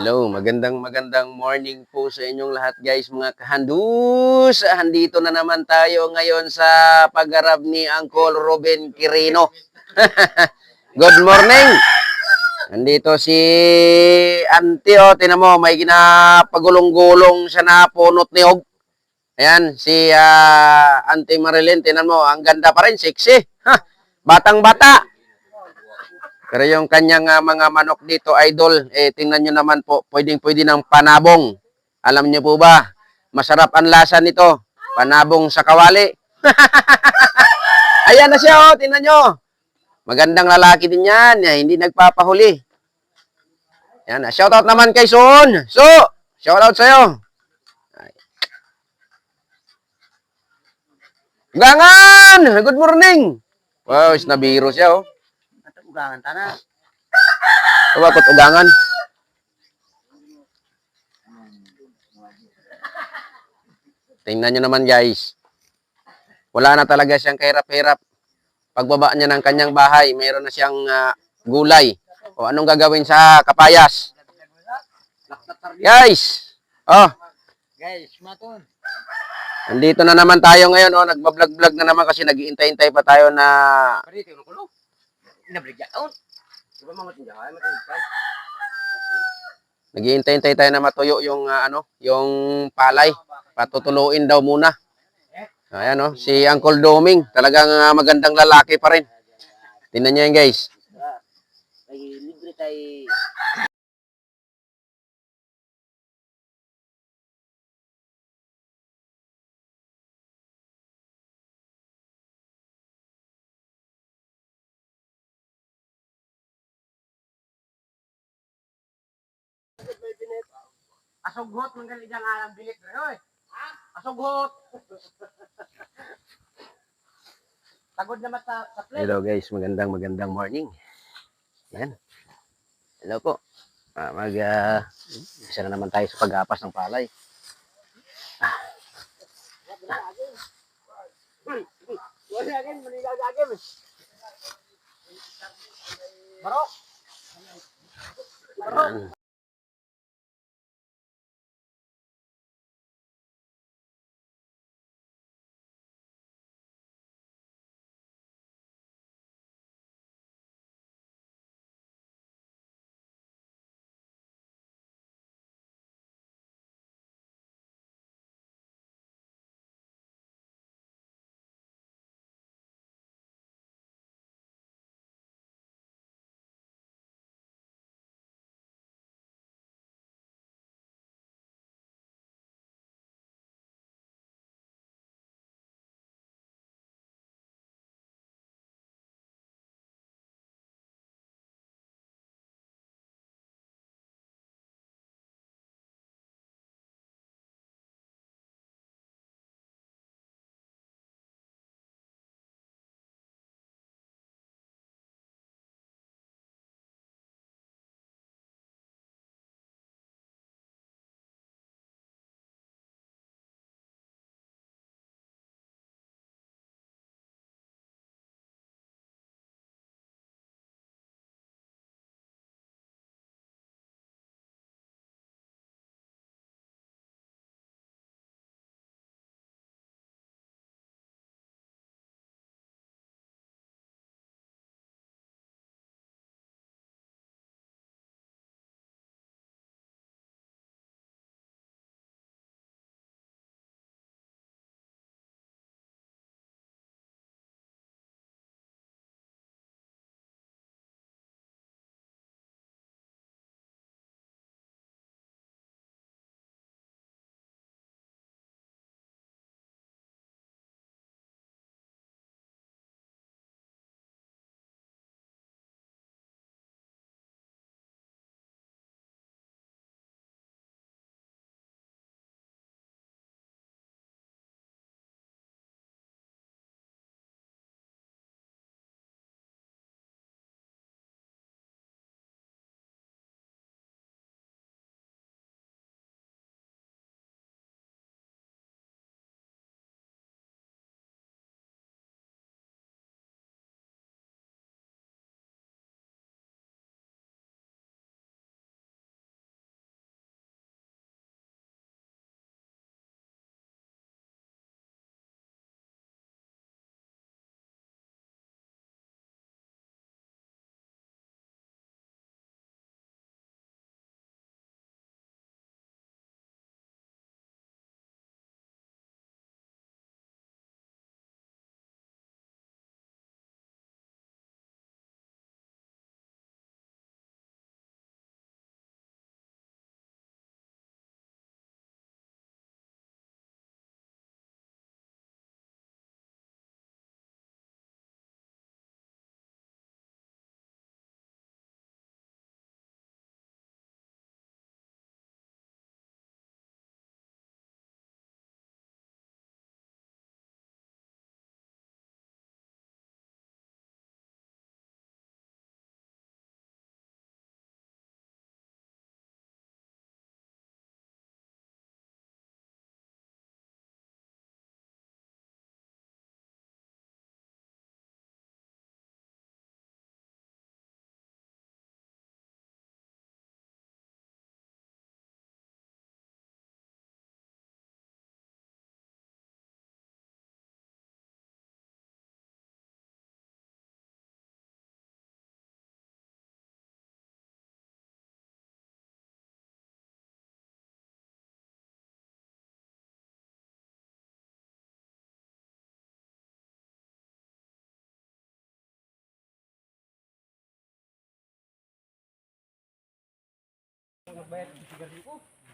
Hello, magandang magandang morning po sa inyong lahat guys mga kahandus. Handito na naman tayo ngayon sa pagharap ni Uncle Ruben Quirino. Good morning! Nandito si Auntie, oh, tinan mo, may ginapagulong-gulong siya na punot ni Og. Ayan, si ah, Auntie Marilyn, tinan mo, ang ganda pa rin, sexy. Ha, batang-bata. Pero yung kanyang ah, mga manok dito, idol, eh, tingnan nyo naman po, pwedeng-pwede ng panabong. Alam nyo po ba, masarap ang lasa nito. Panabong sa kawali. Ayan na siya, oh, tingnan nyo. Magandang lalaki din yan, eh, hindi nagpapahuli. Yan, ah, shoutout naman kay Son. So, shoutout sa'yo. Ay. Gangan! Good morning! Wow, is nabiro siya, oh. Ugangan tana. Bakit ugangan? Tingnan nyo naman guys. Wala na talaga siyang kahirap-hirap. Pagbaba niya ng kanyang bahay, mayroon na siyang ah, gulay. O anong gagawin sa kapayas? Guys! Oh, Guys, maton. nandito na naman tayo ngayon. Oh, nagbablog-vlog na naman kasi nag-iintay-intay pa tayo na Tayo. Inabrigya taon. Diba mga tindahan, matindahan. Naghihintay-hintay tayo na matuyo yung ah, ano, yung palay. Patutuluin daw muna. Ayan oh, si Uncle Doming, talagang ah, magandang lalaki pa rin. Tingnan niyo yan, guys. Ay libre tay Asugot man gali dang alam bilik re oy. Ha? Asugot. Tagod na mata sa play. Hello guys, magandang magandang morning. Yan. Hello po. Ah, mag ah, isa na naman tayo sa pag-apas ng palay. Manila agad. Barok.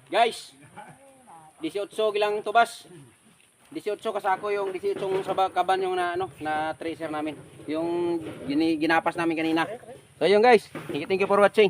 Guys, 18 gilang tubas. 18 kasako yung 18 sa ba- kaban yung na ano na tracer namin. Yung ginapas namin kanina. So yun guys, thank you for watching.